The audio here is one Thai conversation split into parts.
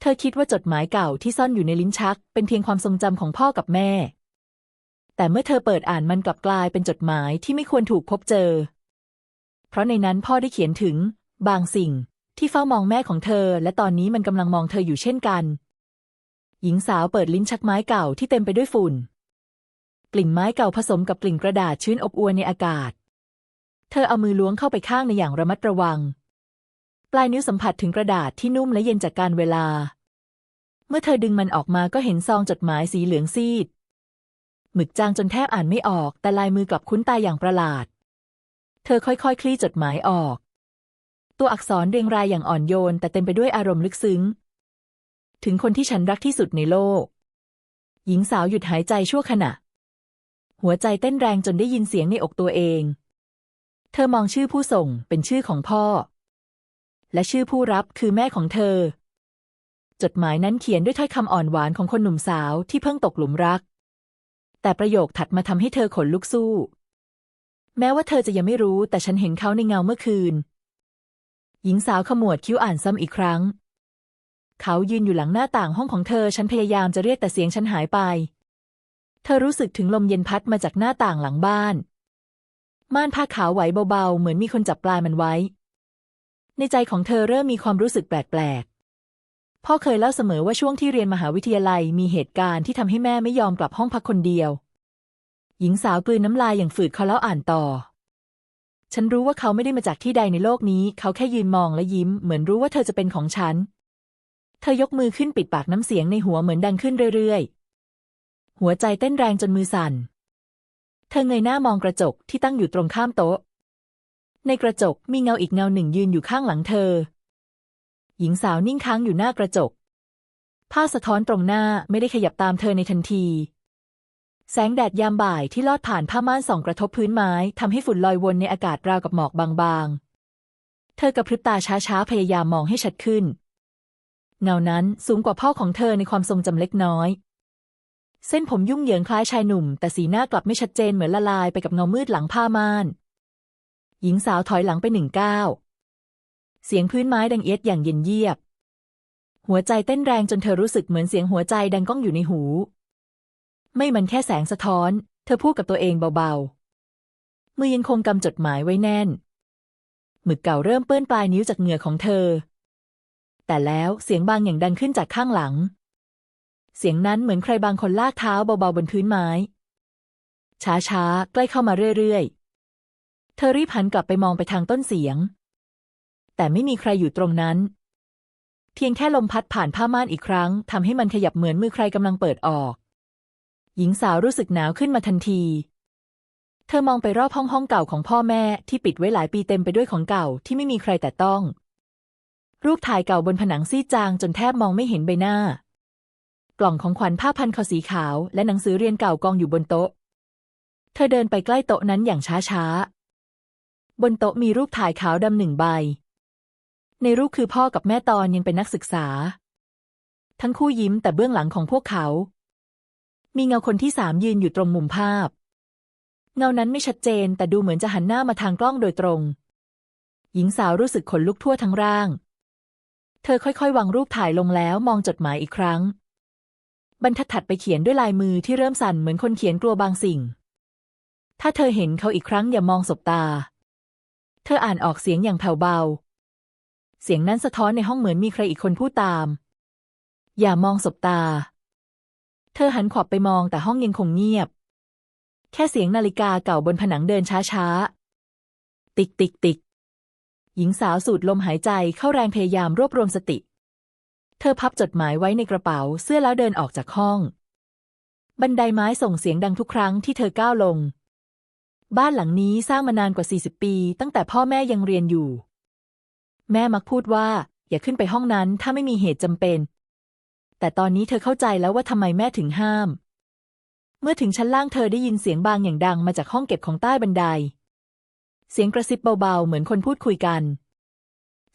เธอคิดว่าจดหมายเก่าที่ซ่อนอยู่ในลิ้นชัก เป็นเพียงความทรงจำของพ่อกับแม่ แต่เมื่อเธอเปิดอ่านมันกลับกลายเป็นจดหมายที่ไม่ควรถูกพบเจอ เพราะในนั้นพ่อได้เขียนถึง บางสิ่งที่เฝ้ามองแม่ของเธอ และตอนนี้มันกำลังมองเธออยู่เช่นกัน หญิงสาวเปิดลิ้นชักไม้เก่าที่เต็มไปด้วยฝุ่น กลิ่นไม้เก่าผสมกับกลิ่นกระดาษชื้นอบอวลในอากาศ เธอเอามือล้วงเข้าไปข้างในอย่างระมัดระวัง ปลายนิ้วสัมผัสถึงกระดาษที่นุ่มและเย็นจากการเวลา เมื่อเธอดึงมันออกมาก็เห็นซองจดหมายสีเหลืองซีด หมึกจางจนแทบอ่านไม่ออก แต่ลายมือกลับคุ้นตาอย่างประหลาด เธอค่อยๆคลี่จดหมายออก ตัวอักษรเรียงรายอย่างอ่อนโยน แต่เต็มไปด้วยอารมณ์ลึกซึ้ง ถึงคนที่ฉันรักที่สุดในโลก หญิงสาวหยุดหายใจชั่วขณะ หัวใจเต้นแรงจนได้ยินเสียงในอกตัวเอง เธอมองชื่อผู้ส่งเป็นชื่อของพ่อ และชื่อผู้รับคือแม่ของเธอ จดหมายนั้นเขียนด้วยถ้อยคำอ่อนหวานของคนหนุ่มสาวที่เพิ่งตกหลุมรัก แต่ประโยคถัดมาทำให้เธอขนลุกสู้ แม้ว่าเธอจะยังไม่รู้แต่ฉันเห็นเขาในเงาเมื่อคืน หญิงสาวขมวดคิ้วอ่านซ้ำอีกครั้ง เขายืนอยู่หลังหน้าต่างห้องของเธอ ฉันพยายามจะเรียกแต่เสียงฉันหายไป เธอรู้สึกถึงลมเย็นพัดมาจากหน้าต่างหลังบ้าน ม่านผ้าขาวไหวเบาๆ เหมือนมีคนจับปลายมันไว้ ในใจของเธอเริ่มมีความรู้สึกแปลกๆ พ่อเคยเล่าเสมอว่าช่วงที่เรียนมหาวิทยาลัยมีเหตุการณ์ที่ทำให้แม่ไม่ยอมกลับห้องพักคนเดียว หญิงสาวกลืนน้ำลายอย่างฝืดเขาแล้วอ่านต่อ ฉันรู้ว่าเขาไม่ได้มาจากที่ใดในโลกนี้ เขาแค่ยืนมองและยิ้ม เหมือนรู้ว่าเธอจะเป็นของฉัน เธอยกมือขึ้นปิดปากน้ำเสียงในหัวเหมือนดังขึ้นเรื่อยๆ หัวใจเต้นแรงจนมือสั่น เธอเงยหน้ามองกระจกที่ตั้งอยู่ตรงข้ามโต๊ะ ในกระจกมีเงาอีกเงาหนึ่งยืนอยู่ข้างหลังเธอ หญิงสาวนิ่งค้างอยู่หน้ากระจกผ้าสะท้อนตรงหน้าไม่ได้ขยับตามเธอในทันที แสงแดดยามบ่ายที่ลอดผ่านผ้าม่านส่องกระทบพื้นไม้ทำให้ฝุ่นลอยวนในอากาศราวกับหมอกบางๆ เธอกระพริบตาช้าๆพยายามมองให้ชัดขึ้น เงานั้นสูงกว่าพ่อของเธอในความทรงจำเล็กน้อย เส้นผมยุ่งเหยิงคล้ายชายหนุ่ม แต่สีหน้ากลับไม่ชัดเจนเหมือนละลายไปกับเงามืดหลังผ้าม่าน หญิงสาวถอยหลังไปหนึ่งก้าวเสียงพื้นไม้ดังเอียดอย่างเย็นเยียบ หัวใจเต้นแรงจนเธอรู้สึกเหมือนเสียงหัวใจดังก้องอยู่ในหู ไม่มันแค่แสงสะท้อน เธอพูดกับตัวเองเบาๆ มือยังคงกำจดหมายไว้แน่น หมึกเก่าเริ่มเปื้อนปลายนิ้วจากเหงื่อของเธอ แต่แล้วเสียงบางอย่างดังขึ้นจากข้างหลัง เสียงนั้นเหมือนใครบางคนลากเท้าเบาๆบนพื้นไม้ ช้าๆ ใกล้เข้ามาเรื่อยๆ เธอรีบหันกลับไปมองไปทางต้นเสียง แต่ไม่มีใครอยู่ตรงนั้น เพียงแค่ลมพัดผ่านผ้าม่านอีกครั้งทำให้มันขยับเหมือนมือใครกำลังเปิดออก หญิงสาวรู้สึกหนาวขึ้นมาทันที เธอมองไปรอบห้องห้องเก่าของพ่อแม่ที่ปิดไว้หลายปีเต็มไปด้วยของเก่าที่ไม่มีใครแต่ต้อง รูปถ่ายเก่าบนผนังซีจางจนแทบมองไม่เห็นใบหน้า กล่องของขวัญผ้าพันคอสีขาว และหนังสือเรียนเก่ากองอยู่บนโต๊ะ เธอเดินไปใกล้โต๊ะนั้นอย่างช้าๆ บนโต๊ะมีรูปถ่ายขาวดำหนึ่งใบ ในรูปคือพ่อกับแม่ตอนยังเป็นนักศึกษา ทั้งคู่ยิ้มแต่เบื้องหลังของพวกเขา มีเงาคนที่สามยืนอยู่ตรงมุมภาพ เงานั้นไม่ชัดเจนแต่ดูเหมือนจะหันหน้ามาทางกล้องโดยตรง หญิงสาวรู้สึกขนลุกทั่วทั้งร่าง เธอค่อยๆ วางรูปถ่ายลงแล้วมองจดหมายอีกครั้ง บรรทัดถัดไปเขียนด้วยลายมือที่เริ่มสั่นเหมือนคนเขียนกลัวบางสิ่ง ถ้าเธอเห็นเขาอีกครั้งอย่ามองสบตา เธออ่านออกเสียงอย่างแผ่วเบา เสียงนั้นสะท้อนในห้องเหมือนมีใครอีกคนพูดตาม อย่ามองสบตา เธอหันขวับไปมองแต่ห้องยังคงเงียบ แค่เสียงนาฬิกาเก่าบนผนังเดินช้าๆ ติกติกติกหญิงสาวสูดลมหายใจเข้าแรงพยายามรวบรวมสติ เธอพับจดหมายไว้ในกระเป๋าเสื้อแล้วเดินออกจากห้อง บันไดไม้ส่งเสียงดังทุกครั้งที่เธอก้าวลง บ้านหลังนี้สร้างมานานกว่า 40 ปี ตั้งแต่พ่อแม่ยังเรียนอยู่ แม่มักพูดว่า อย่าขึ้นไปห้องนั้นถ้าไม่มีเหตุจำเป็น แต่ตอนนี้เธอเข้าใจแล้วว่าทำไมแม่ถึงห้าม เมื่อถึงชั้นล่างเธอได้ยินเสียงบางอย่างดังมาจากห้องเก็บของใต้บันได เสียงกระซิบเบาๆ เหมือนคนพูดคุยกัน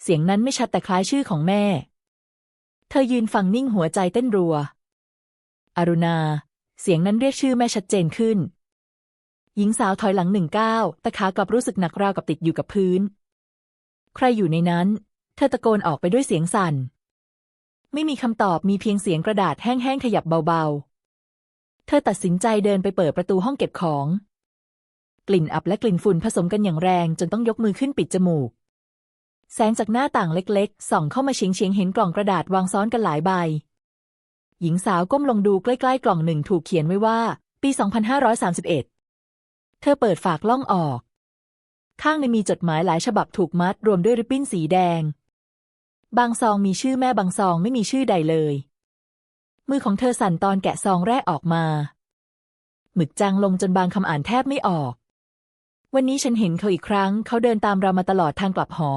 เสียงนั้นไม่ชัดแต่คล้ายชื่อของแม่ เธอยืนฟังนิ่งหัวใจเต้นรัว อรุณา เสียงนั้นเรียกชื่อแม่ชัดเจนขึ้น หญิงสาวถอยหลังหนึ่งก้าวแต่ขากลับรู้สึกหนักราวกับติดอยู่กับพื้น ใครอยู่ในนั้น เธอตะโกนออกไปด้วยเสียงสั่น ไม่มีคำตอบมีเพียงเสียงกระดาษแห้งๆขยับเบาๆ เธอตัดสินใจเดินไปเปิดประตูห้องเก็บของ กลิ่นอับและกลิ่นฝุ่นผสมกันอย่างแรงจนต้องยกมือขึ้นปิดจมูก แสงจากหน้าต่างเล็กๆ ส่องเข้ามาเฉียงเฉียงๆเห็นกล่องกระดาษวางซ้อนกันหลายใบ หญิงสาวก้มลงดูใกล้ๆ กล่องหนึ่งถูกเขียนไว้ว่า ปี 2531 เธอเปิดฝากล่องออก ข้างในมีจดหมายหลายฉบับถูกมัดรวมด้วยริบบิ้นสีแดง บางซองมีชื่อแม่บางซองไม่มีชื่อใดเลย มือของเธอสั่นตอนแกะซองแรกออกมาหมึกจางลงจนบางคำอ่านแทบไม่ออก วันนี้ฉันเห็นเขาอีกครั้ง เขาเดินตามเรามาตลอดทางกลับหอ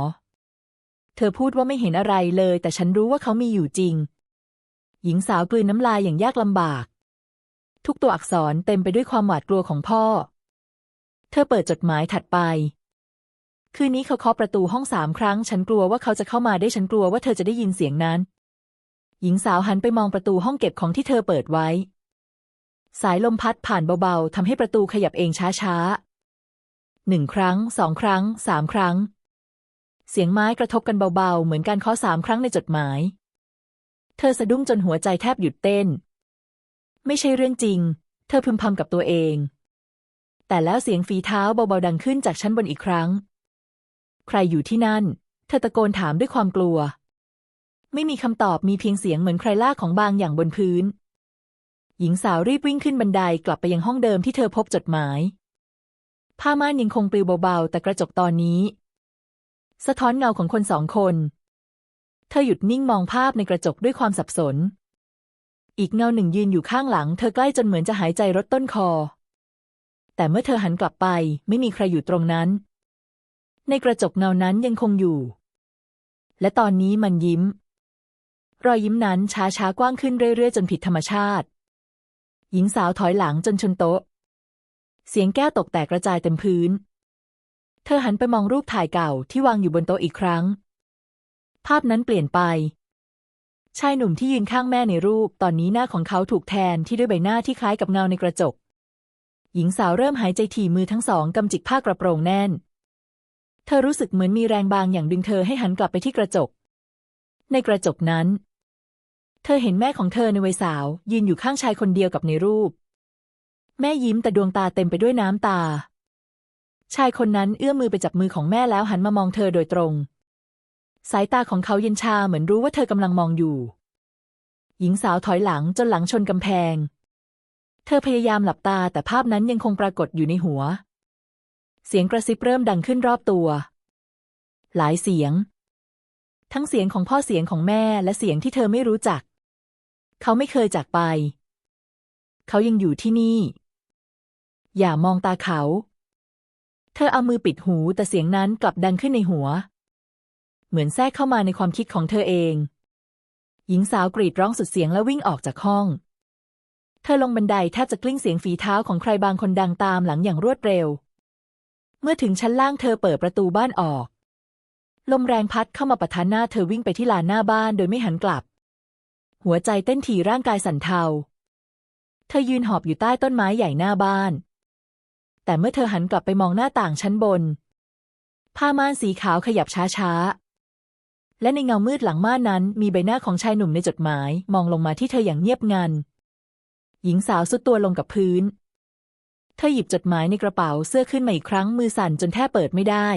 เธอพูดว่าไม่เห็นอะไรเลย แต่ฉันรู้ว่าเขามีอยู่จริง หญิงสาวกลืนน้ำลายอย่างยากลำบาก ทุกตัวอักษรเต็มไปด้วยความหวาดกลัวของพ่อ ธอเปิดจดหมายถัดไป คืนนี้เขาเคาะประตูห้องสามครั้ง ฉันกลัวว่าเขาจะเข้ามาได้ฉันกลัวว่าเธอจะได้ยินเสียงนั้น หญิงสาวหันไปมองประตูห้องเก็บของที่เธอเปิดไว้ สายลมพัดผ่านเบาๆทำให้ประตูขยับเองช้าๆหนึ่งครั้งสองครั้งสามครั้ง เสียงไม้กระทบกันเบาๆ เหมือนการเคาะสามครั้งในจดหมาย เธอสะดุ้งจนหัวใจแทบหยุดเต้น ไม่ใช่เรื่องจริง เธอพึมพำกับตัวเอง แต่แล้วเสียงฝีเท้าเบาๆดังขึ้นจากชั้นบนอีกครั้ง ใครอยู่ที่นั่น เธอตะโกนถามด้วยความกลัว ไม่มีคำตอบมีเพียงเสียงเหมือนใครลากของบางอย่างบนพื้น หญิงสาวรีบวิ่งขึ้นบันไดกลับไปยังห้องเดิมที่เธอพบจดหมาย ผ้าม่านยังคงปลิวเบาๆ แต่กระจกตอนนี้ สะท้อนเงาของคนสองคน เธอหยุดนิ่งมองภาพในกระจกด้วยความสับสน อีกเงาหนึ่งยืนอยู่ข้างหลัง เธอใกล้จนเหมือนจะหายใจรดต้นคอ แต่เมื่อเธอหันกลับไปไม่มีใครอยู่ตรงนั้น ในกระจกเงานั้นยังคงอยู่ และตอนนี้มันยิ้ม รอยยิ้มนั้นช้าช้ากว้างขึ้นเรื่อยๆ จนผิดธรรมชาติ หญิงสาวถอยหลังจนชนโต๊ะ เสียงแก้วตกแตกกระจายเต็มพื้น เธอหันไปมองรูปถ่ายเก่าที่วางอยู่บนโต๊ะอีกครั้ง ภาพนั้นเปลี่ยนไปชายหนุ่มที่ยืนข้างแม่ในรูป ตอนนี้หน้าของเขาถูกแทนที่ด้วยใบหน้าที่คล้ายกับเงาในกระจก หญิงสาวเริ่มหายใจถี่มือทั้งสองกำจิกผ้ากระโปรงแน่น เธอรู้สึกเหมือนมีแรงบางอย่างดึงเธอให้หันกลับไปที่กระจก ในกระจกนั้น เธอเห็นแม่ของเธอในวัยสาว ยืนอยู่ข้างชายคนเดียวกับในรูป แม่ยิ้มแต่ดวงตาเต็มไปด้วยน้ำตา ชายคนนั้นเอื้อมมือไปจับมือของแม่แล้วหันมามองเธอโดยตรง สายตาของเขาเย็นชาเหมือนรู้ว่าเธอกำลังมองอยู่ หญิงสาวถอยหลังจนหลังชนกำแพง เธอพยายามหลับตาแต่ภาพนั้นยังคงปรากฏอยู่ในหัว เสียงกระซิบเริ่มดังขึ้นรอบตัว หลายเสียง ทั้งเสียงของพ่อเสียงของแม่และเสียงที่เธอไม่รู้จัก เขาไม่เคยจากไป เขายังอยู่ที่นี่ อย่ามองตาเขา เธอเอามือปิดหูแต่เสียงนั้นกลับดังขึ้นในหัว เหมือนแทรกเข้ามาในความคิดของเธอเอง หญิงสาวกรีดร้องสุดเสียงแล้ววิ่งออกจากห้อง เธอลงบันไดแทบจะกลิ้งเสียงฝีเท้าของใครบางคนดังตามหลังอย่างรวดเร็ว เมื่อถึงชั้นล่างเธอเปิดประตูบ้านออก ลมแรงพัดเข้ามาปะทะหน้าเธอวิ่งไปที่ลานหน้าบ้านโดยไม่หันกลับ หัวใจเต้นถี่ร่างกายสั่นเทา เธอยืนหอบอยู่ใต้ต้นไม้ใหญ่หน้าบ้าน แต่เมื่อเธอหันกลับไปมองหน้าต่างชั้นบน ผ้าม่านสีขาวขยับช้าๆ และในเงามืดหลังม่านนั้นมีใบหน้าของชายหนุ่มในจดหมาย มองลงมาที่เธออย่างเงียบงัน หญิงสาวสุดตัวลงกับพื้น เธอหยิบจดหมายในกระเป๋าเสื้อขึ้นมาอีกครั้งมือสั่นจนแทบเปิดไม่ได้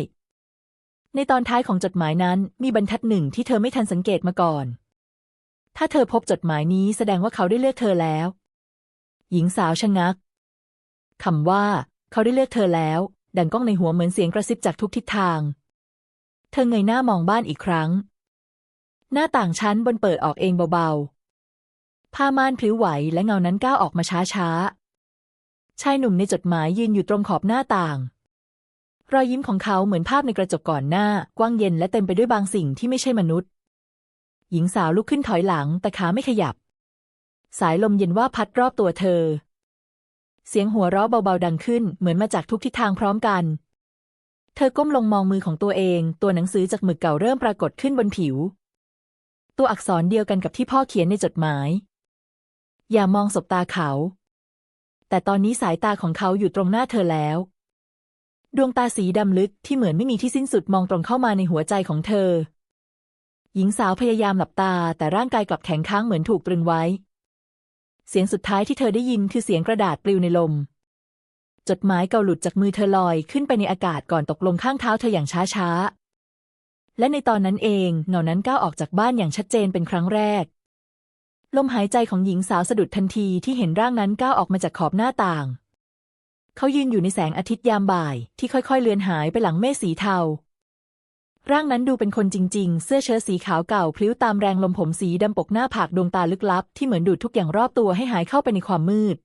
ในตอนท้ายของจดหมายนั้นมีบรรทัดหนึ่งที่เธอไม่ทันสังเกตมาก่อน ถ้าเธอพบจดหมายนี้แสดงว่าเขาได้เลือกเธอแล้ว หญิงสาวชะงักคำว่า เขาได้เลือกเธอแล้ว ดังก้องในหัวเหมือนเสียงกระซิบจากทุกทิศทาง เธอเงยหน้ามองบ้านอีกครั้ง หน้าต่างชั้นบนเปิดออกเองเบาๆ ผ้าม่านพลิ้วไหวและเงานั้นก้าวออกมาช้าๆชายหนุ่มในจดหมายยืนอยู่ตรงขอบหน้าต่าง รอยยิ้มของเขาเหมือนภาพในกระจกก่อนหน้า กว้างเย็นและเต็มไปด้วยบางสิ่งที่ไม่ใช่มนุษย์ หญิงสาวลุกขึ้นถอยหลัง แต่ขาไม่ขยับ สายลมเย็นว่าพัดรอบตัวเธอ เสียงหัวเราะเบาๆดังขึ้น เหมือนมาจากทุกทิศทางพร้อมกัน เธอก้มลงมองมือของตัวเอง ตัวหนังสือจากหมึกเก่าเริ่มปรากฏขึ้นบนผิว ตัวอักษรเดียวกันกับที่พ่อเขียนในจดหมาย อย่ามองสบตาเขา แต่ตอนนี้สายตาของเขาอยู่ตรงหน้าเธอแล้ว ดวงตาสีดำลึกที่เหมือนไม่มีที่สิ้นสุดมองตรงเข้ามาในหัวใจของเธอ หญิงสาวพยายามหลับตาแต่ร่างกายกลับแข็งค้างเหมือนถูกตรึงไว้ เสียงสุดท้ายที่เธอได้ยินคือเสียงกระดาษปลิวในลม จดหมายเก่าหลุดจากมือเธอลอยขึ้นไปในอากาศก่อนตกลงข้างเท้าเธออย่างช้าๆและในตอนนั้นเองเงานั้นก้าวออกจากบ้านอย่างชัดเจนเป็นครั้งแรก ลมหายใจของหญิงสาวสะดุดทันทีที่เห็นร่างนั้นก้าวออกมาจากขอบหน้าต่าง เขายืนอยู่ในแสงอาทิตย์ยามบ่ายที่ค่อยๆ เลือนหายไปหลังเมฆสีเทา ร่างนั้นดูเป็นคนจริง ๆ เสื้อเชิ้ตสีขาวเก่าพลิ้วตามแรงลมผมสีดำปกหน้าผากดวงตาลึกลับ ที่เหมือนดูดทุกอย่างรอบตัวให้หายเข้าไปในความมืด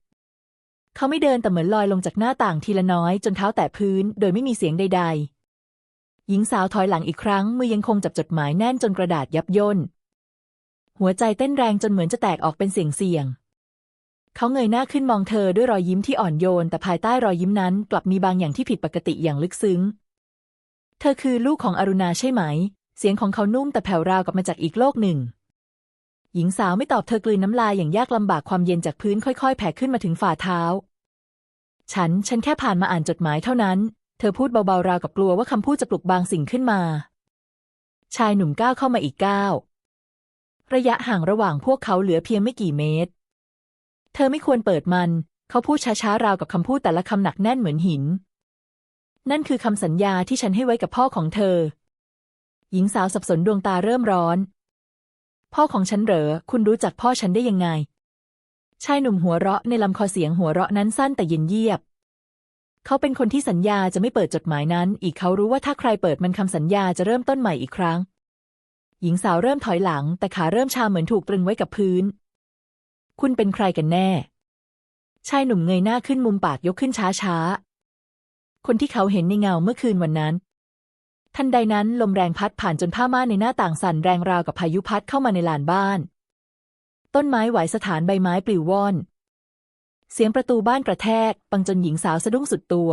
เขาไม่เดินแต่เหมือนลอยลงจากหน้าต่างทีละน้อยจนเท้าแตะพื้น โดยไม่มีเสียงใด ๆ หญิงสาวถอยหลังอีกครั้งมือยังคงจับจดหมายแน่นจนกระดาษยับย่น หัวใจเต้นแรงจนเหมือนจะแตกออกเป็นเสียงเสียง เขาเงยหน้าขึ้นมองเธอด้วยรอยยิ้มที่อ่อนโยน แต่ภายใต้รอยยิ้มนั้นกลับมีบางอย่างที่ผิดปกติอย่างลึกซึ้ง เธอคือลูกของอรุณาใช่ไหม เสียงของเขานุ่มแต่แผ่วราวกับมาจากอีกโลกหนึ่ง หญิงสาวไม่ตอบเธอกลืนน้ำลายอย่างยากลำบากความเย็นจากพื้นค่อยๆ แผ่ขึ้นมาถึงฝ่าเท้า ฉัน ฉันแค่ผ่านมาอ่านจดหมายเท่านั้น เธอพูดเบาๆราวกับกลัวว่าคำพูดจะปลุกบางสิ่งขึ้นมา ชายหนุ่มก้าวเข้ามาอีกก้าว ระยะห่างระหว่างพวกเขาเหลือเพียงไม่กี่เมตร เธอไม่ควรเปิดมัน เขาพูดช้าๆราวกับคำพูดแต่ละคำหนักแน่นเหมือนหิน นั่นคือคำสัญญาที่ฉันให้ไว้กับพ่อของเธอ หญิงสาวสับสนดวงตาเริ่มร้อน พ่อของฉันเหรอ คุณรู้จักพ่อฉันได้ยังไง ชายหนุ่มหัวเราะในลำคอเสียงหัวเราะนั้นสั้นแต่เย็นเยียบเขาเป็นคนที่สัญญาจะไม่เปิดจดหมายนั้น อีกเขารู้ว่าถ้าใครเปิดมันคำสัญญาจะเริ่มต้นใหม่อีกครั้ง หญิงสาวเริ่มถอยหลัง แต่ขาเริ่มชาเหมือนถูกตรึงไว้กับพื้น คุณเป็นใครกันแน่ ชายหนุ่มเงยหน้าขึ้นมุมปากยกขึ้นช้าๆ คนที่เขาเห็นในเงาเมื่อคืนวันนั้น ทันใดนั้นลมแรงพัดผ่านจนผ้าม่านในหน้าต่างสั่นแรงราวกับพายุพัดเข้ามาในลานบ้าน ต้นไม้ไหวสถานใบไม้ปลิวว่อน เสียงประตูบ้านกระแทกปังจนหญิงสาวสะดุ้งสุดตัว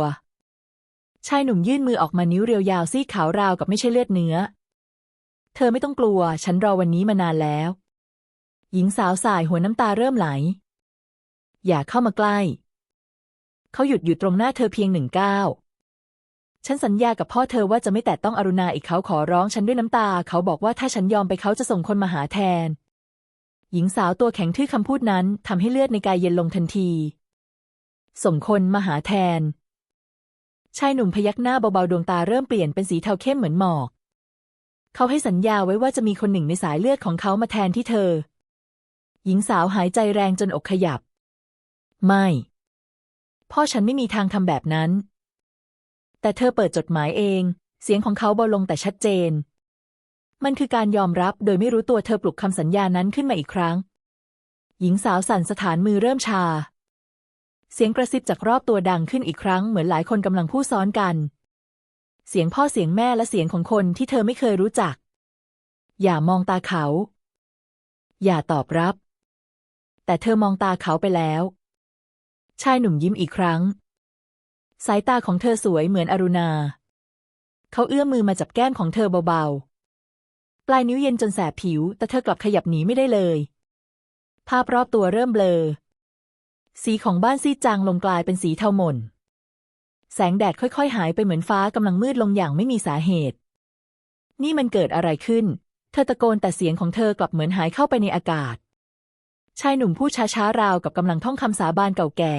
ชายหนุ่มยื่นมือออกมานิ้วเรียวยาวซีดขาวราวกับไม่ใช่เลือดเนื้อ เธอไม่ต้องกลัว ฉันรอวันนี้มานานแล้ว หญิงสาวสายหัวน้ำตาเริ่มไหล อย่าเข้ามาใกล้ เขาหยุดอยู่ตรงหน้าเธอเพียงหนึ่งก้าวฉันสัญญากับพ่อเธอว่าจะไม่แตะต้องอรุณาอีกเขาขอร้องฉันด้วยน้ำตา เขาบอกว่าถ้าฉันยอมไปเขาจะส่งคนมาหาแทน หญิงสาวตัวแข็งทื่อคำพูดนั้นทำให้เลือดในกายเย็นลงทันที ส่งคนมาหาแทน ชายหนุ่มพยักหน้าเบาๆดวงตาเริ่มเปลี่ยนเป็นสีเทาเข้มเหมือนหมอก เขาให้สัญญาไว้ว่าจะมีคนหนึ่งในสายเลือดของเขามาแทนที่เธอ หญิงสาวหายใจแรงจนอกขยับ ไม่ พ่อฉันไม่มีทางทำแบบนั้น แต่เธอเปิดจดหมายเอง เสียงของเขาเบาลงแต่ชัดเจน มันคือการยอมรับโดยไม่รู้ตัวเธอปลุกคำสัญญานั้นขึ้นมาอีกครั้ง หญิงสาวสั่นสถานมือเริ่มชา เสียงกระซิบจากรอบตัวดังขึ้นอีกครั้งเหมือนหลายคนกำลังพูดซ้อนกัน เสียงพ่อเสียงแม่และเสียงของคนที่เธอไม่เคยรู้จัก อย่ามองตาเขา อย่าตอบรับ แต่เธอมองตาเขาไปแล้ว ชายหนุ่มยิ้มอีกครั้ง สายตาของเธอสวยเหมือนอรุณา เขาเอื้อมมือมาจับแก้มของเธอเบาๆ ปลายนิ้วเย็นจนแสบผิว แต่เธอกลับขยับหนีไม่ได้เลย ภาพรอบตัวเริ่มเบลอ สีของบ้านซีดจางลงกลายเป็นสีเทาหม่น แสงแดดค่อยๆ หายไปเหมือนฟ้ากำลังมืดลงอย่างไม่มีสาเหตุ นี่มันเกิดอะไรขึ้น เธอตะโกนแต่เสียงของเธอกลับเหมือนหายเข้าไปในอากาศ ชายหนุ่มพูดช้าๆราวกับกำลังท่องคำสาบานเก่าแก่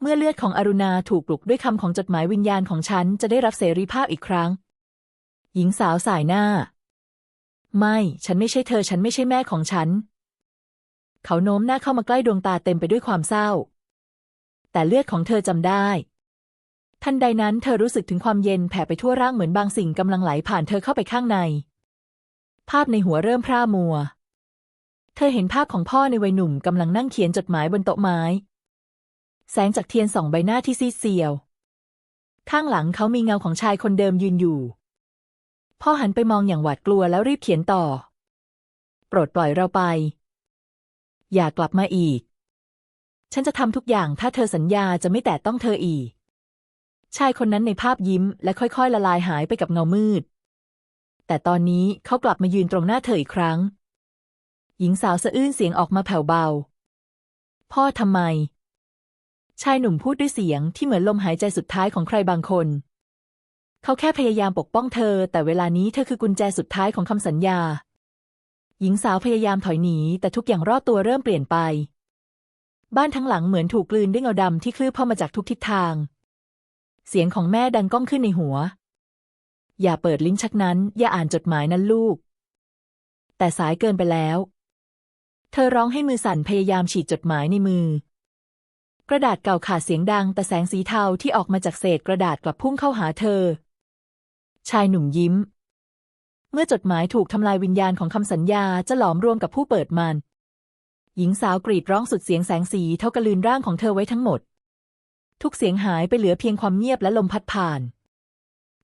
เมื่อเลือดของอรุณาถูกปลุกด้วยคำของจดหมายวิญญาณของฉันจะได้รับเสรีภาพอีกครั้ง หญิงสาวสายหน้า ไม่ ฉันไม่ใช่เธอ ฉันไม่ใช่แม่ของฉัน เขาโน้มหน้าเข้ามาใกล้ดวงตาเต็มไปด้วยความเศร้า แต่เลือดของเธอจำได้ ทันใดนั้นเธอรู้สึกถึงความเย็นแผ่ไปทั่วร่างเหมือนบางสิ่งกำลังไหลผ่านเธอเข้าไปข้างใน ภาพในหัวเริ่มพร่ามัว เธอเห็นภาพของพ่อในวัยหนุ่มกำลังนั่งเขียนจดหมายบนโต๊ะไม้ แสงจากเทียนส่องใบหน้าที่ซีดเซียว ข้างหลังเขามีเงาของชายคนเดิมยืนอยู่ พ่อหันไปมองอย่างหวาดกลัวแล้วรีบเขียนต่อ โปรดปล่อยเราไป อย่ากลับมาอีก ฉันจะทำทุกอย่างถ้าเธอสัญญาจะไม่แตะต้องเธออีก ชายคนนั้นในภาพยิ้มและค่อยๆ ละลายหายไปกับเงามืด แต่ตอนนี้เขากลับมายืนตรงหน้าเธออีกครั้ง หญิงสาวสะอื้นเสียงออกมาแผ่วเบา พ่อทำไม ชายหนุ่มพูดด้วยเสียงที่เหมือนลมหายใจสุดท้ายของใครบางคน เขาแค่พยายามปกป้องเธอ แต่เวลานี้เธอคือกุญแจสุดท้ายของคำสัญญา หญิงสาวพยายามถอยหนี แต่ทุกอย่างรอบตัวเริ่มเปลี่ยนไป บ้านทั้งหลังเหมือนถูกกลืนด้วยเงาดำที่คลืบเข้ามาจากทุกทิศทาง เสียงของแม่ดังก้องขึ้นในหัว อย่าเปิดลิ้นชักนั้น อย่าอ่านจดหมายนั้นลูก แต่สายเกินไปแล้ว เธอร้องให้มือสั่นพยายามฉีดจดหมายในมือ กระดาษเก่าขาดเสียงดัง แต่แสงสีเทาที่ออกมาจากเศษกระดาษกลับพุ่งเข้าหาเธอ ชายหนุ่มยิ้ม เมื่อจดหมายถูกทำลายวิญญาณของคำสัญญาจะหลอมรวมกับผู้เปิดมัน หญิงสาวกรีดร้องสุดเสียงแสงสีเท่ากระลืนร่างของเธอไว้ทั้งหมด ทุกเสียงหายไปเหลือเพียงความเงียบและลมพัดผ่าน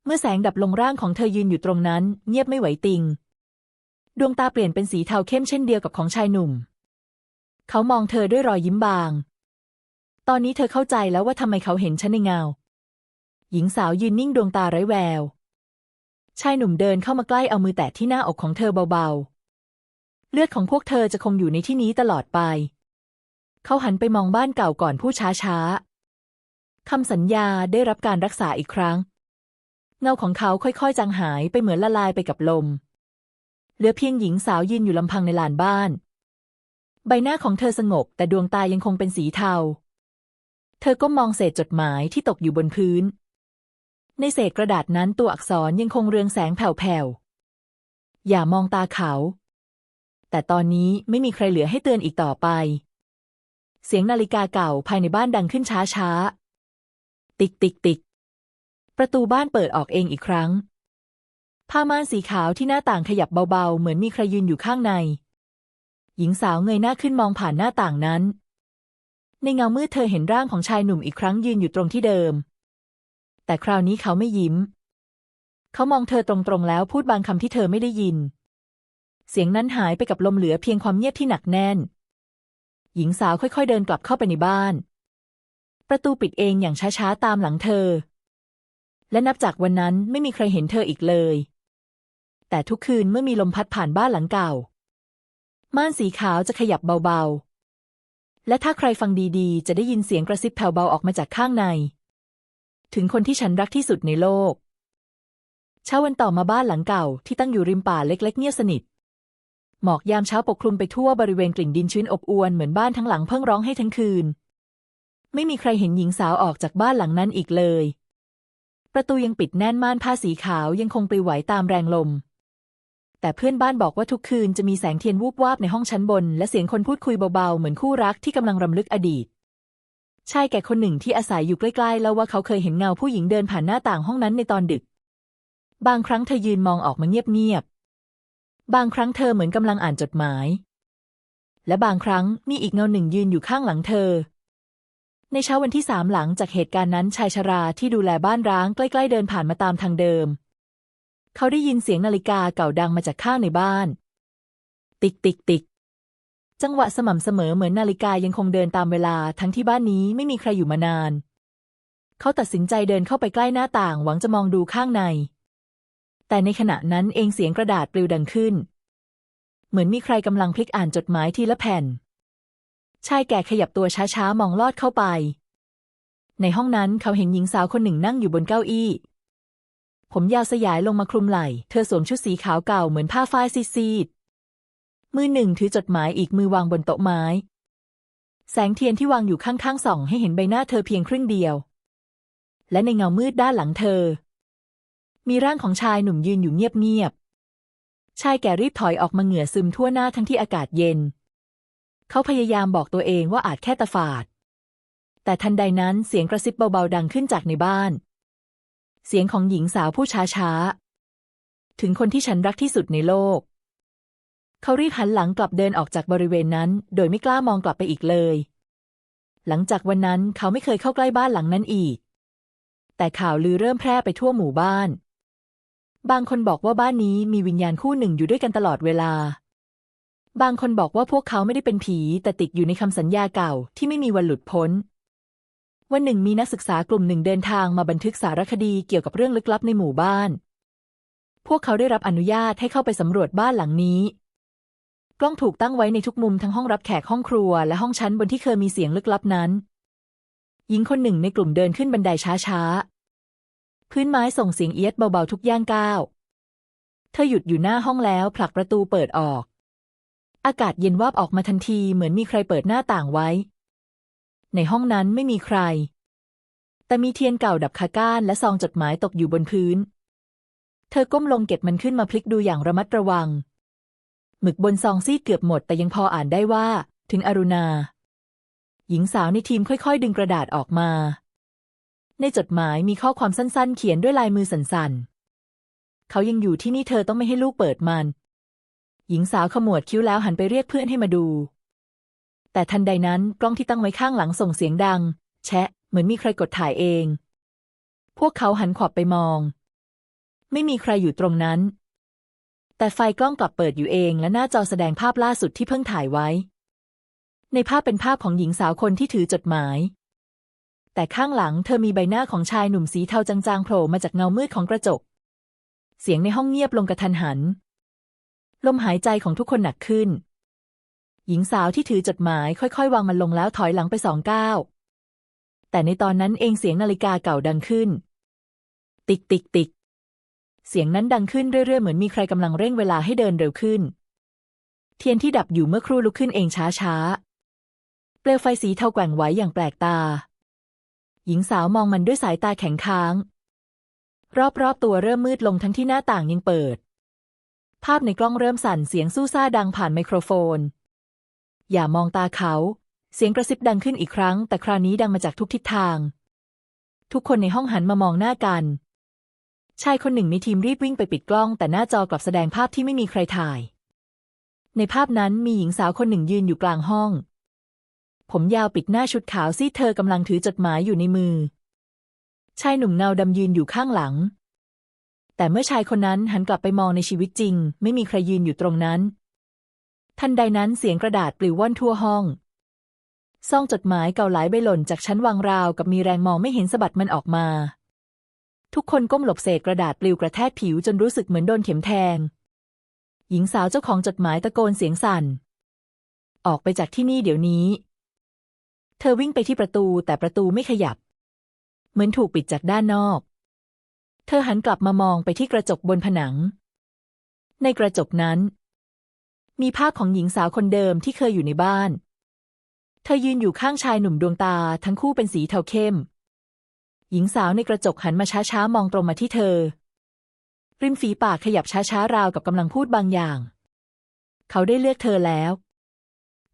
เมื่อแสงดับลงร่างของเธอยืนอยู่ตรงนั้น เงียบไม่ไหวติง ดวงตาเปลี่ยนเป็นสีเทาเข้มเช่นเดียวกับของชายหนุ่ม เขามองเธอด้วยรอยยิ้มบาง ตอนนี้เธอเข้าใจแล้วว่าทำไมเขาเห็นฉันในเงา หญิงสาวยืนนิ่งดวงตาไร้แวว ชายหนุ่มเดินเข้ามาใกล้เอามือแตะที่หน้าอกของเธอเบาๆ เลือดของพวกเธอจะคงอยู่ในที่นี้ตลอดไป เขาหันไปมองบ้านเก่าก่อนพูดช้าๆ คำสัญญาได้รับการรักษาอีกครั้ง เงาของเขาค่อยๆ จางหายไปเหมือนละลายไปกับลม เหลือเพียงหญิงสาวยืนอยู่ลำพังในลานบ้าน ใบหน้าของเธอสงบแต่ดวงตายังคงเป็นสีเทา เธอก็มองเศษจดหมายที่ตกอยู่บนพื้น ในเศษกระดาษนั้นตัวอักษรยังคงเรืองแสงแผ่วๆ อย่ามองตาเขา แต่ตอนนี้ไม่มีใครเหลือให้เตือนอีกต่อไป เสียงนาฬิกาเก่าภายในบ้านดังขึ้นช้าๆ ติ๊กติ๊กติ๊กประตูบ้านเปิดออกเองอีกครั้ง ผ้าม่านสีขาวที่หน้าต่างขยับเบาๆ เหมือนมีใครยืนอยู่ข้างใน หญิงสาวเงยหน้าขึ้นมองผ่านหน้าต่างนั้น ในเงามืดเธอเห็นร่างของชายหนุ่มอีกครั้งยืนอยู่ตรงที่เดิม แต่คราวนี้เขาไม่ยิ้ม เขามองเธอตรงๆแล้วพูดบางคำที่เธอไม่ได้ยิน เสียงนั้นหายไปกับลมเหลือเพียงความเงียบที่หนักแน่น หญิงสาวค่อยๆเดินกลับเข้าไปในบ้าน ประตูปิดเองอย่างช้าๆตามหลังเธอ และนับจากวันนั้นไม่มีใครเห็นเธออีกเลย แต่ทุกคืนเมื่อมีลมพัดผ่านบ้านหลังเก่า ม่านสีขาวจะขยับเบาๆ และถ้าใครฟังดีๆ จะได้ยินเสียงกระซิบแผ่วเบาออกมาจากข้างใน ถึงคนที่ฉันรักที่สุดในโลกเช้าวันต่อมาบ้านหลังเก่าที่ตั้งอยู่ริมป่าเล็ก ๆ เงียบสนิทหมอกยามเช้าปกคลุมไปทั่วบริเวณกลิ่นดินชื้นอบอวนเหมือนบ้านทั้งหลังเพิ่งร้องให้ทั้งคืน ไม่มีใครเห็นหญิงสาวออกจากบ้านหลังนั้นอีกเลย ประตูยังปิดแน่นม่านผ้าสีขาวยังคงปลิวไหวตามแรงลม แต่เพื่อนบ้านบอกว่าทุกคืนจะมีแสงเทียนวูบวาบในห้องชั้นบน และเสียงคนพูดคุยเบาๆ เหมือนคู่รักที่กำลังรำลึกอดีตชายแก่คนหนึ่งที่อาศัยอยู่ใกล้ๆแล้วว่าเขาเคยเห็นเงาผู้หญิงเดินผ่านหน้าต่างห้องนั้นในตอนดึก บางครั้งเธอยืนมองออกมาเงียบๆ บางครั้งเธอเหมือนกำลังอ่านจดหมาย และบางครั้งมีอีกเงาหนึ่งยืนอยู่ข้างหลังเธอ ในเช้าวันที่สามหลังจากเหตุการณ์นั้นชายชราที่ดูแลบ้านร้างใกล้ๆเดินผ่านมาตามทางเดิม เขาได้ยินเสียงนาฬิกาเก่าดังมาจากข้างในบ้าน ติ๊กติ๊กติ๊กจังหวะสม่ำเสมอเหมือนนาฬิกายังคงเดินตามเวลาทั้งที่บ้านนี้ไม่มีใครอยู่มานาน เขาตัดสินใจเดินเข้าไปใกล้หน้าต่างหวังจะมองดูข้างใน แต่ในขณะนั้นเองเสียงกระดาษปลิวดังขึ้น เหมือนมีใครกำลังพลิกอ่านจดหมายทีละแผ่น ชายแก่ขยับตัวช้าๆ มองลอดเข้าไป ในห้องนั้นเขาเห็นหญิงสาวคนหนึ่งนั่งอยู่บนเก้าอี้ ผมยาวสยายลงมาคลุมไหล่ เธอสวมชุดสีขาวเก่าเหมือนผ้าฝ้ายซีดๆ มือหนึ่งถือจดหมายอีกมือวางบนโต๊ะไม้ แสงเทียนที่วางอยู่ข้างๆส่อง ให้เห็นใบหน้าเธอเพียงครึ่งเดียว และในเงามืดด้านหลังเธอ มีร่างของชายหนุ่มยืนอยู่เงียบๆ ชายแก่รีบถอยออกมาเหงื่อซึมทั่วหน้าทั้งที่อากาศเย็น เขาพยายามบอกตัวเองว่าอาจแค่ตาฝาด แต่ทันใดนั้นเสียงกระซิบเบาๆดังขึ้นจากในบ้าน เสียงของหญิงสาวผู้ช้าๆ ถึงคนที่ฉันรักที่สุดในโลก เขารีบหันหลังกลับเดินออกจากบริเวณนั้น โดยไม่กล้ามองกลับไปอีกเลย หลังจากวันนั้นเขาไม่เคยเข้าใกล้บ้านหลังนั้นอีก แต่ข่าวลือเริ่มแพร่ไปทั่วหมู่บ้าน บางคนบอกว่าบ้านนี้มีวิญญาณคู่หนึ่งอยู่ด้วยกันตลอดเวลา บางคนบอกว่าพวกเขาไม่ได้เป็นผี แต่ติดอยู่ในคำสัญญาเก่าที่ไม่มีวันหลุดพ้น วันหนึ่งมีนักศึกษากลุ่มหนึ่งเดินทางมาบันทึกสารคดีเกี่ยวกับเรื่องลึกลับในหมู่บ้าน พวกเขาได้รับอนุญาตให้เข้าไปสำรวจบ้านหลังนี้ กล้องถูกตั้งไว้ในทุกมุมทั้งห้องรับแขกห้องครัว และห้องชั้นบนที่เคยมีเสียงลึกลับนั้น หญิงคนหนึ่งในกลุ่มเดินขึ้นบันไดช้าๆ พื้นไม้ส่งเสียงเอียดเบาๆทุกย่างก้าว เธอหยุดอยู่หน้าห้องแล้วผลักประตูเปิดออก อากาศเย็นวาบออกมาทันทีเหมือนมีใครเปิดหน้าต่างไว้ ในห้องนั้นไม่มีใคร แต่มีเทียนเก่าดับคาก้านและซองจดหมายตกอยู่บนพื้น เธอก้มลงเก็บมันขึ้นมาพลิกดูอย่างระมัดระวัง หมึกบนซองซีดเกือบหมด แต่ยังพออ่านได้ว่า ถึงอรุณา หญิงสาวในทีมค่อยๆ ดึงกระดาษออกมา ในจดหมายมีข้อความสั้นๆ เขียนด้วยลายมือสั่นๆ เขายังอยู่ที่นี่เธอต้องไม่ให้ลูกเปิดมัน หญิงสาวขมวดคิ้วแล้วหันไปเรียกเพื่อนให้มาดู แต่ทันใดนั้นกล้องที่ตั้งไว้ข้างหลังส่งเสียงดัง แชะ เหมือนมีใครกดถ่ายเอง พวกเขาหันขวับไปมอง ไม่มีใครอยู่ตรงนั้น แต่ไฟกล้องกลับเปิดอยู่เองและหน้าจอแสดงภาพล่าสุดที่เพิ่งถ่ายไว้ ในภาพเป็นภาพของหญิงสาวคนที่ถือจดหมาย แต่ข้างหลังเธอมีใบหน้าของชายหนุ่มสีเทาจางๆโผล่มาจากเงามืดของกระจก เสียงในห้องเงียบลงกระทันหัน ลมหายใจของทุกคนหนักขึ้น หญิงสาวที่ถือจดหมายค่อยๆ วางมันลงแล้วถอยหลังไปสองก้าวแต่ในตอนนั้นเองเสียงนาฬิกาเก่าดังขึ้น ติ๊กติ๊กติ๊กเสียงนั้นดังขึ้นเรื่อยๆ เหมือนมีใครกำลังเร่งเวลาให้เดินเร็วขึ้น เทียนที่ดับอยู่เมื่อครู่ลุกขึ้นเองช้าๆ เปลวไฟสีเทาแกว่งไหวอย่างแปลกตา หญิงสาวมองมันด้วยสายตาแข็งค้าง รอบๆตัวเริ่มมืดลงทั้งที่หน้าต่างยังเปิด ภาพในกล้องเริ่มสั่นเสียงสู้ซ่าดังผ่านไมโครโฟน อย่ามองตาเขา เสียงกระซิบดังขึ้นอีกครั้ง แต่คราวนี้ดังมาจากทุกทิศทาง ทุกคนในห้องหันมามองหน้ากัน ชายคนหนึ่งในทีมรีบวิ่งไปปิดกล้อง แต่หน้าจอกลับแสดงภาพที่ไม่มีใครถ่าย ในภาพนั้นมีหญิงสาวคนหนึ่งยืนอยู่กลางห้อง ผมยาวปิดหน้าชุดขาวซีดเธอกำลังถือจดหมายอยู่ในมือ ชายหนุ่มเงาดำยืนอยู่ข้างหลัง แต่เมื่อชายคนนั้นหันกลับไปมองในชีวิตจริง ไม่มีใครยืนอยู่ตรงนั้น ทันใดนั้นเสียงกระดาษปลิวว่อนทั่วห้อง ซองจดหมายเก่าหลายใบหล่นจากชั้นวางราวกับมีแรงมองไม่เห็นสะบัดมันออกมา ทุกคนก้มหลบเศษกระดาษปลิวกระแทกผิวจนรู้สึกเหมือนโดนเข็มแทง หญิงสาวเจ้าของจดหมายตะโกนเสียงสั่น ออกไปจากที่นี่เดี๋ยวนี้ เธอวิ่งไปที่ประตูแต่ประตูไม่ขยับ เหมือนถูกปิดจากด้านนอก เธอหันกลับมามองไปที่กระจกบนผนัง ในกระจกนั้น มีภาพของหญิงสาวคนเดิมที่เคยอยู่ในบ้าน เธอยืนอยู่ข้างชายหนุ่มดวงตาทั้งคู่เป็นสีเทาเข้ม หญิงสาวในกระจกหันมาช้าๆมองตรงมาที่เธอ ริมฝีปากขยับช้าๆราวกับกำลังพูดบางอย่าง เขาได้เลือกเธอแล้ว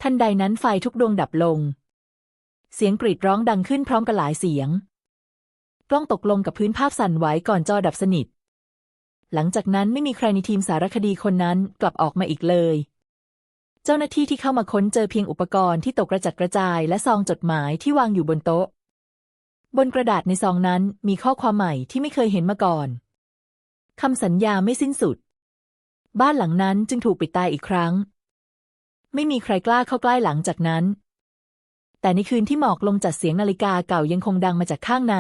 ทันใดนั้นไฟทุกดวงดับลง เสียงกรีดร้องดังขึ้นพร้อมกับหลายเสียง กล้องตกลงกับพื้นภาพสั่นไหวก่อนจอดับสนิท หลังจากนั้นไม่มีใครในทีมสารคดีคนนั้นกลับออกมาอีกเลย เจ้าหน้าที่ที่เข้ามาค้นเจอเพียงอุปกรณ์ที่ตกกระจัดกระจาย และซองจดหมายที่วางอยู่บนโต๊ะ บนกระดาษในซองนั้นมีข้อความใหม่ที่ไม่เคยเห็นมาก่อนคำสัญญาไม่สิ้นสุด บ้านหลังนั้นจึงถูกปิดตายอีกครั้ง ไม่มีใครกล้าเข้าใกล้หลังจากนั้น แต่ในคืนที่หมอกลงจัดเสียงนาฬิกาเก่ายังคงดังมาจากข้างใน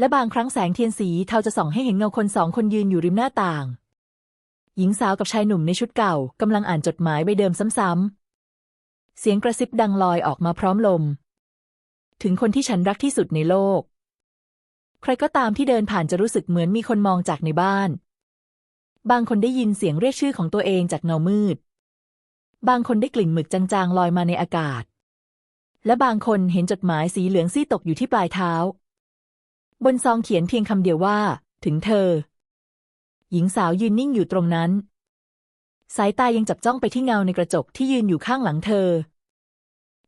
และบางครั้งแสงเทียนสีเทาจะส่องให้เห็นเงาคนสองคนยืนอยู่ริมหน้าต่าง หญิงสาวกับชายหนุ่มในชุดเก่ากำลังอ่านจดหมายใบเดิมซ้ำๆ เสียงกระซิบดังลอยออกมาพร้อมลม ถึงคนที่ฉันรักที่สุดในโลก ใครก็ตามที่เดินผ่านจะรู้สึกเหมือนมีคนมองจากในบ้าน บางคนได้ยินเสียงเรียกชื่อของตัวเองจากเงามืด บางคนได้กลิ่นหมึกจางๆลอยมาในอากาศ และบางคนเห็นจดหมายสีเหลืองซี่ตกอยู่ที่ปลายเท้า บนซองเขียนเพียงคำเดียวว่า ถึงเธอ หญิงสาวยืนนิ่งอยู่ตรงนั้น สายตายังจับจ้องไปที่เงาในกระจกที่ยืนอยู่ข้างหลังเธอ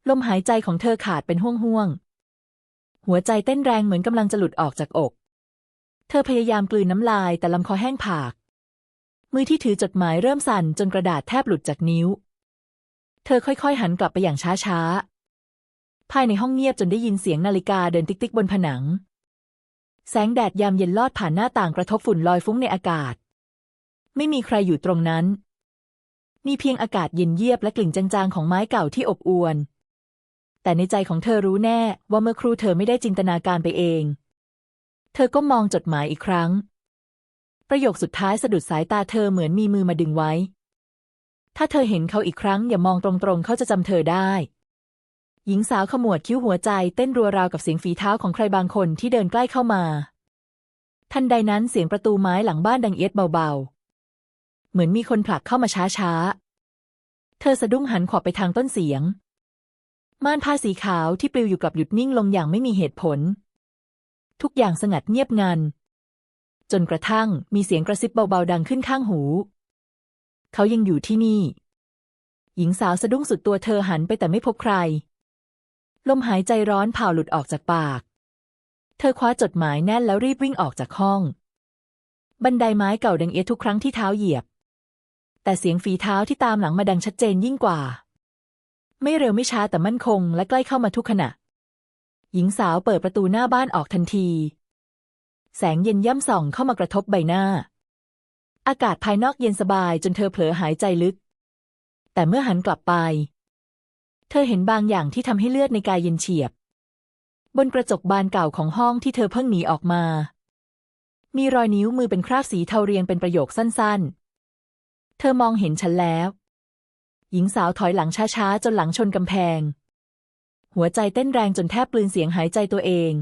ลมหายใจของเธอขาดเป็นห่วงๆ หัวใจเต้นแรงเหมือนกำลังจะหลุดออกจากอก เธอพยายามกลืนน้ำลายแต่ลำคอแห้งผาก มือที่ถือจดหมายเริ่มสั่นจนกระดาษแทบหลุดจากนิ้ว เธอค่อยๆ หันกลับไปอย่างช้าๆภายในห้องเงียบจนได้ยินเสียงนาฬิกาเดินติ๊กๆบนผนัง แสงแดดยามเย็นลอดผ่านหน้าต่างกระทบฝุ่นลอยฟุ้งในอากาศ ไม่มีใครอยู่ตรงนั้น มีเพียงอากาศเย็นเยียบและกลิ่นจางๆของไม้เก่าที่อบอวล แต่ในใจของเธอรู้แน่ว่าเมื่อครูเธอไม่ได้จินตนาการไปเอง เธอก็มองจดหมายอีกครั้ง ประโยคสุดท้ายสะดุดสายตาเธอเหมือนมีมือมาดึงไว้ ถ้าเธอเห็นเขาอีกครั้งอย่ามองตรงๆ เขาจะจำเธอได้ หญิงสาวขมวดคิ้วหัวใจเต้นรัวราวกับเสียงฝีเท้าของใครบางคนที่เดินใกล้เข้ามา ทันใดนั้นเสียงประตูไม้หลังบ้านดังเอียดเบาๆ เหมือนมีคนผลักเข้ามาช้าๆ เธอสะดุ้งหันขวบไปทางต้นเสียง ม่านผ้าสีขาวที่ปลิวอยู่กลับหยุดนิ่งลงอย่างไม่มีเหตุผล ทุกอย่างสงัดเงียบงัน จนกระทั่งมีเสียงกระซิบเบาๆดังขึ้นข้างหู เขายังอยู่ที่นี่ หญิงสาวสะดุ้งสุดตัวเธอหันไปแต่ไม่พบใคร ลมหายใจร้อนเผาหลุดออกจากปาก เธอคว้าจดหมายแน่นแล้วรีบวิ่งออกจากห้อง บันไดไม้เก่าดังเอียดทุกครั้งที่เท้าเหยียบ แต่เสียงฝีเท้าที่ตามหลังมาดังชัดเจนยิ่งกว่า ไม่เร็วไม่ช้าแต่มั่นคงและใกล้เข้ามาทุกขณะ หญิงสาวเปิดประตูหน้าบ้านออกทันที แสงเย็นย่ำส่องเข้ามากระทบใบหน้า อากาศภายนอกเย็นสบายจนเธอเผลอหายใจลึก แต่เมื่อหันกลับไป เธอเห็นบางอย่างที่ทำให้เลือดในกายเย็นเฉียบ บนกระจกบานเก่าของห้องที่เธอเพิ่งหนีออกมา มีรอยนิ้วมือเป็นคราบสีเทาเรียงเป็นประโยคสั้นๆ เธอมองเห็นฉันแล้ว หญิงสาวถอยหลังช้าๆ จนหลังชนกำแพง หัวใจเต้นแรงจนแทบกลืนเสียงหายใจตัวเอง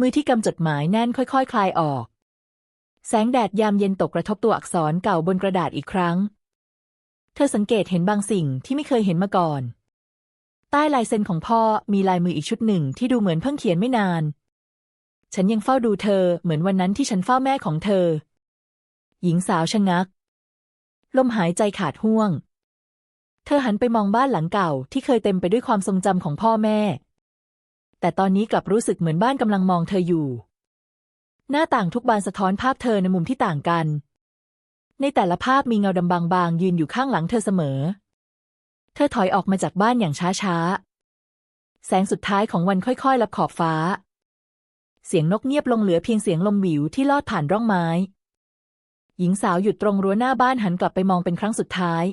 มือที่กำจดหมายแน่นค่อยๆคลายออก แสงแดดยามเย็นตกกระทบตัวอักษรเก่าบนกระดาษอีกครั้ง เธอสังเกตเห็นบางสิ่งที่ไม่เคยเห็นมาก่อน ใต้ลายเซ็นของพ่อมีลายมืออีกชุดหนึ่งที่ดูเหมือนเพิ่งเขียนไม่นาน ฉันยังเฝ้าดูเธอเหมือนวันนั้นที่ฉันเฝ้าแม่ของเธอ หญิงสาวชะงัก ลมหายใจขาดห่วง เธอหันไปมองบ้านหลังเก่าที่เคยเต็มไปด้วยความทรงจำของพ่อแม่ แต่ตอนนี้กลับรู้สึกเหมือนบ้านกำลังมองเธออยู่ หน้าต่างทุกบานสะท้อนภาพเธอในมุมที่ต่างกัน ในแต่ละภาพมีเงาดำบางๆยืนอยู่ข้างหลังเธอเสมอ เธอถอยออกมาจากบ้านอย่างช้าๆ แสงสุดท้ายของวันค่อยๆลับขอบฟ้า เสียงนกเงียบลงเหลือเพียงเสียงลมหวิวที่ลอดผ่านร่องไม้ หญิงสาวหยุดตรงรั้วหน้าบ้านหันกลับไปมองเป็นครั้งสุดท้าย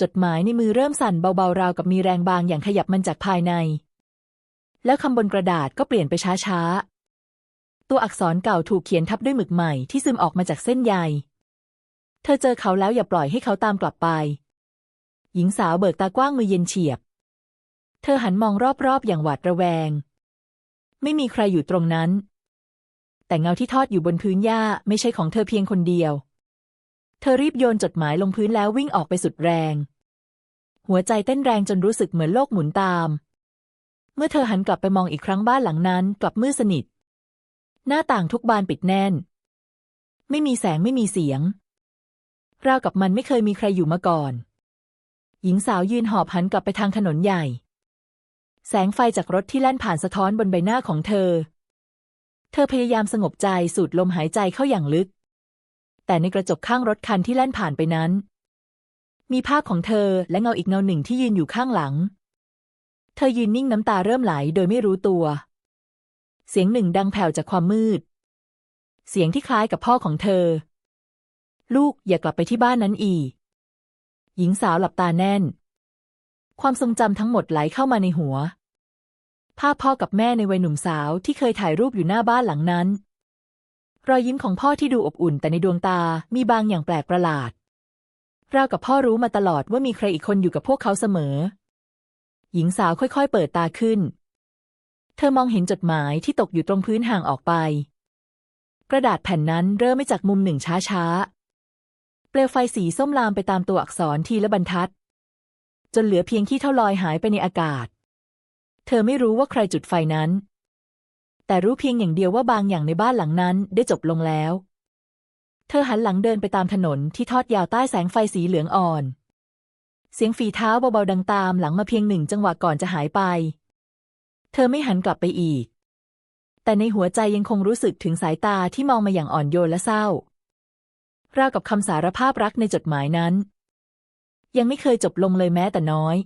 จดหมายในมือเริ่มสั่นเบาๆราวกับมีแรงบางอย่างขยับมันจากภายใน แล้วคำบนกระดาษก็เปลี่ยนไปช้าๆ ตัวอักษรเก่าถูกเขียนทับด้วยหมึกใหม่ที่ซึมออกมาจากเส้นใย เธอเจอเขาแล้วอย่าปล่อยให้เขาตามกลับไป หญิงสาวเบิกตากว้างมือเย็นเฉียบ เธอหันมองรอบๆ อย่างหวาดระแวง ไม่มีใครอยู่ตรงนั้น แต่เงาที่ทอดอยู่บนพื้นหญ้าไม่ใช่ของเธอเพียงคนเดียว เธอรีบโยนจดหมายลงพื้นแล้ววิ่งออกไปสุดแรง หัวใจเต้นแรงจนรู้สึกเหมือนโลกหมุนตาม เมื่อเธอหันกลับไปมองอีกครั้งบ้านหลังนั้นกลับมืดสนิท หน้าต่างทุกบานปิดแน่น ไม่มีแสงไม่มีเสียงราวกับมันไม่เคยมีใครอยู่มาก่อน หญิงสาวยืนหอบหันกลับไปทางถนนใหญ่ แสงไฟจากรถที่แล่นผ่านสะท้อนบนใบหน้าของเธอ เธอพยายามสงบใจสูดลมหายใจเข้าอย่างลึก แต่ในกระจกข้างรถคันที่แล่นผ่านไปนั้น มีภาพของเธอและเงาอีกเงาหนึ่งที่ยืนอยู่ข้างหลัง เธอยืนนิ่งน้ำตาเริ่มไหลโดยไม่รู้ตัว เสียงหนึ่งดังแผ่วจากความมืด เสียงที่คล้ายกับพ่อของเธอ ลูกอย่ากลับไปที่บ้านนั้นอีก หญิงสาวหลับตาแน่น ความทรงจำทั้งหมดไหลเข้ามาในหัว ภาพพ่อกับแม่ในวัยหนุ่มสาวที่เคยถ่ายรูปอยู่หน้าบ้านหลังนั้น รอยยิ้มของพ่อที่ดูอบอุ่นแต่ในดวงตามีบางอย่างแปลกประหลาดราวกับพ่อรู้มาตลอดว่ามีใครอีกคนอยู่กับพวกเขาเสมอ หญิงสาวค่อยๆ เปิดตาขึ้น เธอมองเห็นจดหมายที่ตกอยู่ตรงพื้นห่างออกไป กระดาษแผ่นนั้นเริ่มไม่จากมุมหนึ่งช้าๆ เปลวไฟสีส้มลามไปตามตัวอักษรทีละบรรทัด จนเหลือเพียงที่เท่าลอยหายไปในอากาศ เธอไม่รู้ว่าใครจุดไฟนั้น แต่รู้เพียงอย่างเดียวว่าบางอย่างในบ้านหลังนั้นได้จบลงแล้ว เธอหันหลังเดินไปตามถนนที่ทอดยาวใต้แสงไฟสีเหลืองอ่อน เสียงฝีเท้าเบาๆดังตามหลังมาเพียงหนึ่งจังหวะก่อนจะหายไป เธอไม่หันกลับไปอีก แต่ในหัวใจยังคงรู้สึกถึงสายตาที่มองมาอย่างอ่อนโยนและเศร้า ราวกับคำสารภาพรักในจดหมายนั้น ยังไม่เคยจบลงเลยแม้แต่น้อย